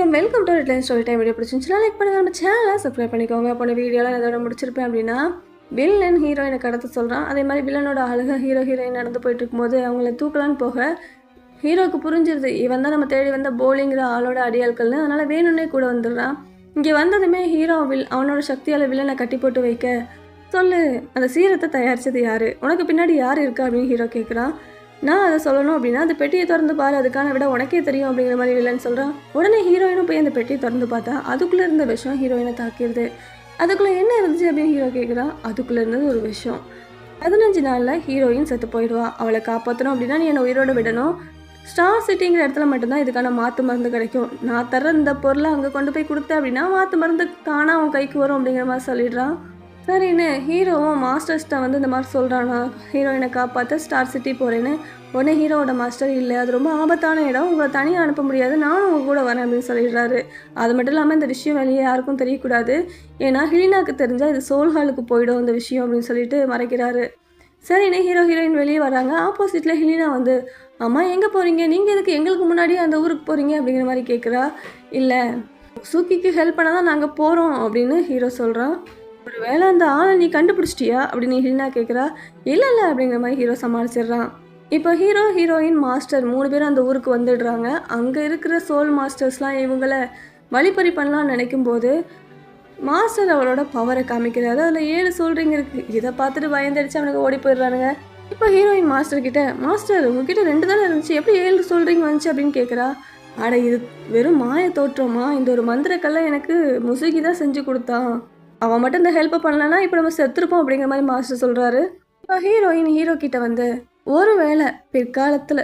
வணக்கம் welcome to redline story time video பிடிச்சிருந்துச்சுன்னா like பண்ணுங்கள் நம்ம சேனலை சப்ஸ்கிரைப் பண்ணிக்கோங்க. போன வீடியோலாம் இதோட முடிச்சிருப்பேன் அப்படின்னா வில்லன் ஹீரோயினை கடத்த சொல்கிறான் அதே மாதிரி வில்லனோட அழகாக ஹீரோ ஹீரோயின் நடந்து போயிட்டு இருக்கும்போது அவங்கள தூக்கலான்னு போக ஹீரோவுக்கு புரிஞ்சிருது. இவன் தான் நம்ம தேடி வந்த போலிங்கிற ஆளோட அடியாட்கள்னு அதனால் வேணும்னே கூட வந்துடுறான். இங்கே வந்ததுமே ஹீரோ வில் அவனோட சக்தியால் வில்லனை கட்டி போட்டு வைக்க. சொல்லு அந்த சீரத்தை தயாரித்தது யார்? உனக்கு பின்னாடி யார் இருக்கா அப்படின்னு ஹீரோ கேட்குறான் நான் அதை சொல்லணும் அப்படின்னா அந்த பெட்டியை திறந்து பாரு அதுக்கான விட உனக்கே தெரியும் அப்படிங்கிற மாதிரி இல்லைன்னு சொல்கிறான் உடனே ஹீரோயினும் போய் அந்த பெட்டியை திறந்து பார்த்தா அதுக்குள்ளே இருந்த விஷம் ஹீரோயினை தாக்கிடுது. அதுக்குள்ளே என்ன இருந்துச்சு அப்படின்னு ஹீரோ கேட்குறான் அதுக்குள்ளே இருந்தது ஒரு விஷம். பதினஞ்சு நாளில் ஹீரோயின் செத்து போயிடுவா. அவளை காப்பாற்றணும் அப்படின்னா நீ என்னை உயிரோடு விடணும். ஸ்டார் சிட்டிங்கிற இடத்துல மட்டும்தான் இதுக்கான மாற்று மருந்து கிடைக்கும். நான் தர இந்த பொருளை அங்கே கொண்டு போய் கொடுத்தேன் அப்படின்னா மாற்று மருந்து தானாக அவன் கைக்கு வரும் அப்படிங்கிற மாதிரி சொல்லிடுறான். சரின்னு ஹீரோவும் மாஸ்டர்ஸ்கிட்ட வந்து இந்த மாதிரி சொல்கிறானா ஹீரோயினை காப்பாற்ற ஸ்டார் சிட்டி போகிறேன்னு உடனே ஹீரோவோட மாஸ்டர் இல்லை அது ரொம்ப ஆபத்தான இடம். உங்களை தனியாக அனுப்ப முடியாது. நானும் உங்கள் கூட வரேன் அப்படின்னு சொல்லிடுறாரு. அது மட்டும் இல்லாமல் இந்த விஷயம் வெளியே யாருக்கும் தெரியக்கூடாது. ஏன்னா ஹிலினாக்கு தெரிஞ்சால் இது சோல் ஹாலுக்கு போயிடும் இந்த விஷயம் அப்படின்னு சொல்லிட்டு மறைக்கிறாரு. சரின்னு ஹீரோ ஹீரோயின் வெளியே வராங்க. ஆப்போசிட்டில் ஹிலினா வந்து அம்மா எங்கே போகிறீங்க நீங்கள் எதுக்கு எங்களுக்கு முன்னாடியே அந்த ஊருக்கு போகிறீங்க அப்படிங்கிற மாதிரி கேட்குறா இல்லை சூக்கிக்கு ஹெல்ப் பண்ண தான் நாங்கள் போகிறோம் அப்படின்னு ஹீரோ சொல்கிறான் ஒரு வேளை அந்த ஆளை நீ கண்டுபிடிச்சிட்டியா? அப்படின்னு ஹிலினா கேட்குறா இல்லை இல்லை அப்படிங்கிற மாதிரி ஹீரோ சமாளிச்சிடுறான். இப்போ ஹீரோ ஹீரோயின் மாஸ்டர் மூணு பேரும் அந்த ஊருக்கு வந்துடுறாங்க. அங்கே இருக்கிற சோல் மாஸ்டர்ஸ்லாம் இவங்களை வழிப்பறி பண்ணலாம்னு நினைக்கும் போது மாஸ்டர் அவளோட பவரை காமிக்கிறாரு அதில் ஏழு சோல்ரிங் இருக்குது இதை பார்த்துட்டு பயந்தடிச்சு அவனுக்கு ஓடி போயிடுறானுங்க. இப்போ ஹீரோயின் மாஸ்டர் கிட்ட மாஸ்டர் உங்ககிட்ட ரெண்டு தானே இருந்துச்சு. எப்படி ஏழு சோல்ரிங் வந்துச்சு? அப்படின்னு கேட்குறா அட இது வெறும் மாய தோற்றமா? இந்த ஒரு மந்திரக்கெல்லாம் எனக்கு முசுகி தான் செஞ்சு கொடுத்தான். அவன் மட்டும் இந்த ஹெல்ப்பை பண்ணலன்னா இப்போ நம்ம செத்துருப்போம் அப்படிங்கிற மாதிரி மாஸ்டர் சொல்கிறாரு இப்போ ஹீரோயின் ஹீரோ கிட்ட வந்து ஒருவேளை பிற்காலத்தில்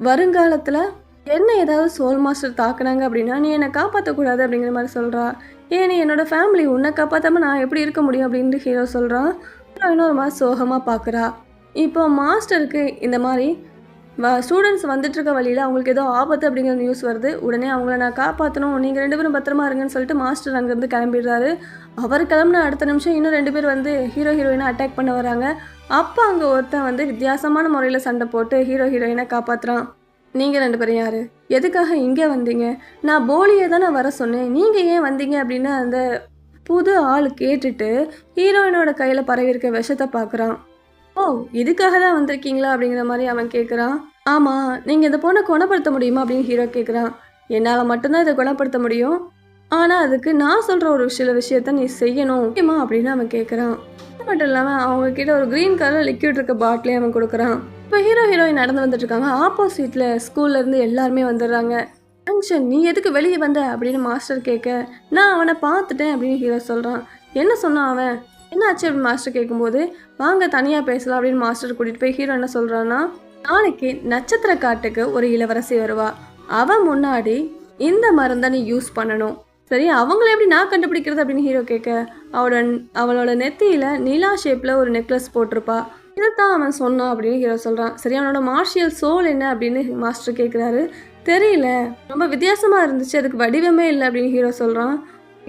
வருங்காலத்தில் என்ன ஏதாவது சோல் மாஸ்டர் தாக்குனாங்க அப்படின்னா நீ என்னை காப்பாற்றக்கூடாது அப்படிங்கிற மாதிரி சொல்கிறா ஏன் நீ என்னோட ஃபேமிலி உன்னை காப்பாற்றாம நான் எப்படி இருக்க முடியும்? அப்படின்ட்டு ஹீரோ சொல்கிறான் இன்னொரு மாதிரி சோகமாக பார்க்குறா இப்போ மாஸ்டருக்கு இந்த மாதிரி ஸ்டூடெண்ட்ஸ் வந்துட்டு இருக்க வழியில் அவங்களுக்கு ஏதோ ஆபத்து அப்படிங்கிற நியூஸ் வருது. உடனே அவங்கள நான் காப்பாற்றணும் நீங்கள் ரெண்டு பேரும் பத்திரமா இருங்கன்னு சொல்லிட்டு மாஸ்டர் அங்கேருந்து கிளம்பிடுறாரு. அவர் கிளம்புன அடுத்த நிமிஷம் இன்னும் ரெண்டு பேர் வந்து ஹீரோ ஹீரோயினை அட்டாக் பண்ண வராங்க. அப்போ அங்கே ஒருத்தன் வந்து வித்தியாசமான முறையில் சண்டை போட்டு ஹீரோ ஹீரோயினை காப்பாற்றுறான் நீங்கள் ரெண்டு பேரும் யார்? எதுக்காக இங்கே வந்தீங்க? நான் போலியை தானே வர சொன்னேன். நீங்கள் ஏன் வந்தீங்க அப்படின்னு அந்த புது ஆள் கேட்டுட்டு ஹீரோயினோட கையில் பரவி இருக்க விஷத்தை பார்க்குறான் ஓ இதுக்காக தான் வந்திருக்கீங்களா அப்படிங்கிற மாதிரி அவன் கேட்குறான் ஆமாம் நீங்கள் இந்த பொண்ணை குணப்படுத்த முடியுமா அப்படின்னு ஹீரோ கேட்குறான் என்னால் மட்டும்தான் இதை குணப்படுத்த முடியும். ஆனால் அதுக்கு நான் சொல்கிற ஒரு சில விஷயத்த நீ செய்யணும். முக்கியமா அப்படின்னு அவன் கேட்குறான் அது மட்டும் இல்லாமல் அவங்க கிட்ட ஒரு க்ரீன் கலர் லிக்யூட் இருக்க பாட்டிலே அவன் கொடுக்குறான். இப்போ ஹீரோ ஹீரோயின் நடந்து வந்துட்டுருக்காங்க ஆப்போசிட்டில் ஸ்கூல்லேருந்து எல்லாருமே வந்துடுறாங்க. ஃபங்க்ஷன் நீ எதுக்கு வெளியே வந்த? அப்படின்னு மாஸ்டர் கேட்க நான் அவனை பார்த்துட்டேன் அப்படின்னு ஹீரோ சொல்கிறான் என்ன சொன்னான் அவன்? என்ன ஆச்சு அப்படின்னு மாஸ்டர் கேட்கும்போது வாங்க தனியாக பேசலாம் அப்படின்னு மாஸ்டர் கூட்டிகிட்டு போய் ஹீரோ என்ன சொல்கிறான்னா நாளைக்கு நட்சத்திர காட்டுக்கு ஒரு இளவரசி வருவா. அவன் முன்னாடி இந்த மருந்தை நீ யூஸ் பண்ணணும். சரி அவங்கள எப்படி நான் கண்டுபிடிக்கிறது அப்படின்னு ஹீரோ கேட்க அவளோட அவளோட நெத்தியில் நிலா ஷேப்பில் ஒரு நெக்லஸ் போட்டிருப்பா. இதைத்தான் அவன் சொன்னான் அப்படின்னு ஹீரோ சொல்கிறான் சரி அவனோட மார்ஷியல் சோல் என்ன அப்படின்னு மாஸ்டர் கேட்குறாரு. தெரியல ரொம்ப வித்தியாசமாக இருந்துச்சு அதுக்கு வடிவமே இல்லை அப்படின்னு ஹீரோ சொல்கிறான்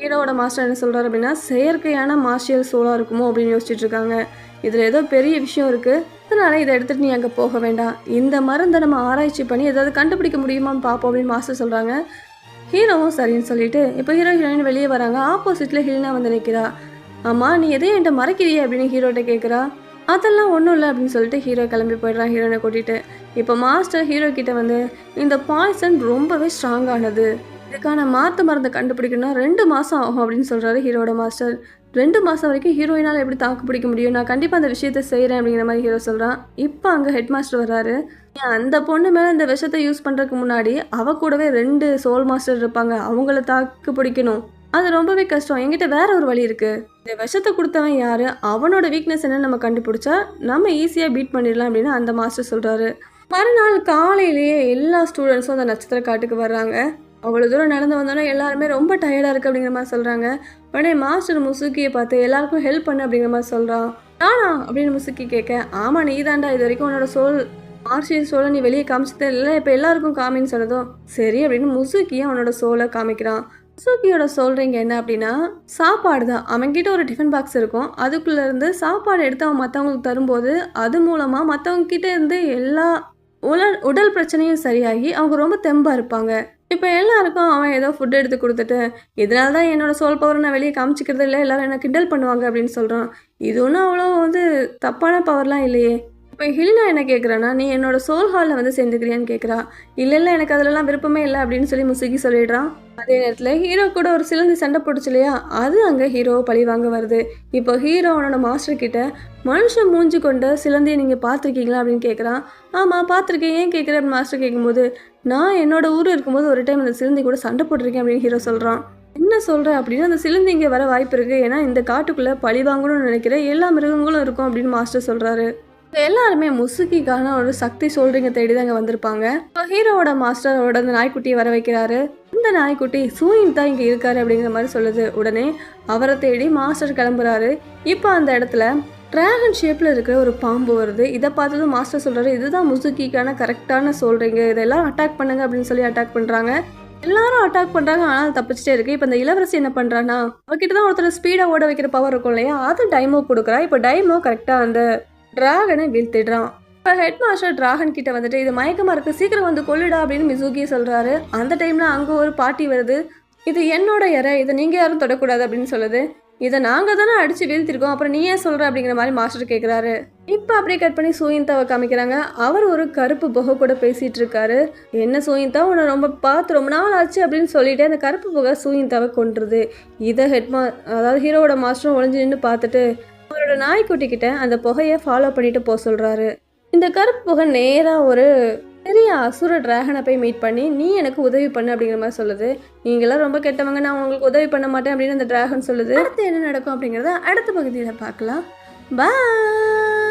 ஹீரோவோட மாஸ்டர் என்ன சொல்கிறார் அப்படின்னா செயற்கையான மார்ஷியல் சோலாக இருக்குமோ அப்படின்னு யோசிச்சுட்டு இருக்காங்க. இதில் ஏதோ பெரிய விஷயம் இருக்குது அதனால் இதை எடுத்துகிட்டு நீ அங்கே போக வேண்டாம். இந்த மருந்தை நம்ம ஆராய்ச்சி பண்ணி ஏதாவது கண்டுபிடிக்க முடியுமான்னு பார்ப்போம் அப்படின்னு மாஸ்டர் சொல்கிறாங்க ஹீரோவும் சரின்னு சொல்லிட்டு இப்போ ஹீரோ ஹீரோயின் வெளியே வராங்க. ஆப்போசிட்டில் ஹீரோனா வந்து நிற்கிறா அம்மா நீ எதையும் என்கிட்ட மறைக்கிறியே அப்படின்னு ஹீரோட்ட கேட்குறா அதெல்லாம் ஒன்றும் இல்லை அப்படின்னு சொல்லிட்டு ஹீரோ கிளம்பி போயிடுறான் ஹீரோனை கூட்டிகிட்டு இப்போ மாஸ்டர் ஹீரோ கிட்ட வந்து இந்த பாய்சன் ரொம்பவே ஸ்ட்ராங்கானது இதுக்கான மாற்று மருந்தை கண்டுபிடிக்கணும்னா ரெண்டு மாதம் ஆகும் அப்படின்னு சொல்கிறாரு ஹீரோட மாஸ்டர். ரெண்டு மாதம் வரைக்கும் ஹீரோயினால் எப்படி தாக்கு பிடிக்க முடியும்? நான் கண்டிப்பாக அந்த விஷயத்தை செய்கிறேன் அப்படிங்கிற மாதிரி ஹீரோ சொல்கிறான் இப்போ அங்கே ஹெட் மாஸ்டர் வர்றாரு. ஏன் அந்த பொண்ணு மேலே இந்த விஷத்தை யூஸ் பண்ணுறதுக்கு முன்னாடி அவ கூடவே ரெண்டு சோல் மாஸ்டர் இருப்பாங்க. அவங்கள தாக்கு பிடிக்கணும். அது ரொம்பவே கஷ்டம். என்கிட்ட வேற ஒரு வழி இருக்குது இந்த விஷத்தை கொடுத்தவன் யார்? அவனோட வீக்னஸ் என்னன்னு நம்ம கண்டுபிடிச்சா நம்ம ஈஸியாக பீட் பண்ணிடலாம் அப்படின்னு அந்த மாஸ்டர் சொல்கிறாரு மறுநாள் காலையிலேயே எல்லா ஸ்டூடெண்ட்ஸும் அந்த நட்சத்திர காட்டுக்கு வர்றாங்க. அவ்வளோ தூரம் நடந்து வந்தோன்னா எல்லாருமே ரொம்ப டயர்டாக இருக்குது அப்படிங்கிற மாதிரி சொல்கிறாங்க உடனே மாஸ்டர் முசுக்கியை பார்த்து எல்லாருக்கும் ஹெல்ப் பண்ணு அப்படிங்கிற மாதிரி சொல்கிறான் நானா? அப்படின்னு முசுக்கி கேட்க ஆமாம் நீ தாண்டா இது வரைக்கும் உன்னோட சோல் மார்ஷியல் சோலை நீ வெளியே காமிச்சதே இல்லை இப்போ எல்லாருக்கும் காமின்னு சொன்னதும் சரி அப்படின்னு முசுக்கியை அவனோட சோலை காமிக்கிறான். முசுக்கியோட சொல்கிறீங்க என்ன அப்படின்னா சாப்பாடு தான். அவன்கிட்ட ஒரு டிஃபன் பாக்ஸ் இருக்கும். அதுக்குள்ளேருந்து சாப்பாடு எடுத்து அவன் மற்றவங்களுக்கு தரும்போது அது மூலமாக மற்றவங்க கிட்ட இருந்து எல்லா உடல் உடல் பிரச்சனையும் சரியாகி அவங்க ரொம்ப தெம்பாக இருப்பாங்க. இப்போ எல்லாருக்கும் அவன் ஏதோ ஃபுட் எடுத்து கொடுத்துட்டு இதனால தான் என்னோட சோல் பவர் நான் வெளியே காமிச்சிக்கிறது இல்லை எல்லாரும் என்ன கிண்டல் பண்ணுவாங்க அப்படின்னு சொல்கிறான் இது ஒன்றும் அவ்வளோ வந்து தப்பான பவர்லாம் இல்லையே. இப்போ ஹிலினா என்ன கேட்குறான்னா நீ என்னோட சோல் ஹாலில் வந்து சேர்ந்துக்கிறியான்னு கேட்குறா இல்லை இல்லை எனக்கு அதிலலாம் விருப்பமே இல்லை அப்படின்னு சொல்லி முசுகி சொல்லிடுறான். அதே நேரத்தில் ஹீரோ கூட ஒரு சிலந்தி சண்டை போட்டுச்சு இல்லையா அது அங்கே ஹீரோவை பழி வாங்க வருது. இப்போ ஹீரோ அவனோட மாஸ்டர் கிட்ட மனுஷன் மூஞ்சி கொண்ட சிலந்தியை நீங்கள் பார்த்துருக்கீங்களா அப்படின்னு கேட்குறான் ஆமாம் பார்த்துருக்கேன். ஏன் கேட்குற மாஸ்டர் கேட்கும்போது நான் என்னோட ஊர் இருக்கும்போது ஒரு டைம் அந்த சிலந்தி கூட சண்டை போட்டிருக்கேன் அப்படின்னு ஹீரோ சொல்கிறான் என்ன சொல்கிற அப்படின்னா அந்த சிலந்தி இங்கே வர வாய்ப்பு இருக்குது ஏன்னா இந்த காட்டுக்குள்ளே பழி வாங்கணும்னு நினைக்கிற எல்லா மிருகங்களும் இருக்கும் அப்படின்னு மாஸ்டர் சொல்கிறாரு எல்லாருமே முசுக்கிக்கான ஒரு சக்தி சொல்றீங்க தேடி தான் இங்கே வந்திருப்பாங்க. இப்போ ஹீரோவோட மாஸ்டரோட அந்த நாய்க்குட்டியை வர வைக்கிறாரு. இந்த நாய்க்குட்டி சூயின் தான் இங்கே இருக்காரு அப்படிங்கிற மாதிரி சொல்லுது. உடனே அவரை தேடி மாஸ்டர் கிளம்புறாரு. இப்போ அந்த இடத்துல டிராகன் ஷேப்பில் இருக்கிற ஒரு பாம்பு வருது. இதை பார்த்ததும் மாஸ்டர் சொல்கிறாரு இதுதான் முசுக்கிக்கான கரெக்டான சொல்கிறீங்க இதெல்லாம் அட்டாக் பண்ணுங்க அப்படின்னு சொல்லி அட்டாக் பண்ணுறாங்க எல்லாரும் அட்டாக் பண்ணுறாங்க ஆனால் தப்பிச்சிட்டே இருக்கு. இப்போ இந்த இளவரசி என்ன பண்ணுறான்னா அவகிட்ட தான் ஒருத்தர் ஸ்பீடாக ஓட வைக்கிற பவர் இருக்கும் இல்லையா? அது டைமோ கொடுக்குறா. இப்போ டைமோ கரெக்டாக அந்த டிராகனை வீழ்த்திடுறான். இப்போ ஹெட் மாஸ்டர் டிராகன் கிட்ட வந்துட்டு இது மயக்கமாக இருக்குது சீக்கிரம் வந்து கொள்ளிடா அப்படின்னு மிசுகி சொல்கிறாரு அந்த டைமில் அங்கே ஒரு பாட்டி வருது. இது என்னோட இறை. இதை நீங்கள் யாரும் தொடக்கூடாது அப்படின்னு சொல்லுது. இதை நாங்கள் தானே அடித்து வீழ்த்திருக்கோம். அப்புறம் நீ ஏன் சொல்கிற அப்படிங்கிற மாதிரி மாஸ்டர் கேட்குறாரு இப்போ அப்படியே கட் பண்ணி சூயிந்தாவை காமிக்கிறாங்க. அவர் ஒரு கருப்பு புகை கூட பேசிகிட்டு இருக்காரு. என்ன சூயிந்தா உன்னை ரொம்ப பார்த்து ரொம்ப நாள் ஆச்சு அப்படின்னு சொல்லிட்டு அந்த கருப்பு புகை சூயிந்தாவை கொண்டுருது இதை ஹெட்மா அதாவது ஹீரோவோட மாஸ்டரும் ஒளிஞ்சு நின்று பார்த்துட்டு அவரோட நாய்க்குட்டி கிட்ட அந்த புகையை ஃபாலோ பண்ணிட்டு போக சொல்கிறாரு இந்த கருப்பு புகை நேராக ஒரு பெரிய அசுர டிராகனை போய் மீட் பண்ணி நீ எனக்கு உதவி பண்ணு அப்படிங்கிற மாதிரி சொல்லுது. நீங்களாம் ரொம்ப கெட்டவங்க நான் உங்களுக்கு உதவி பண்ண மாட்டேன் அப்படின்னு அந்த டிராகன் சொல்லுது. அடுத்து என்ன நடக்கும் அப்படிங்கிறத அடுத்த பகுதியில் பார்க்கலாம். பாய்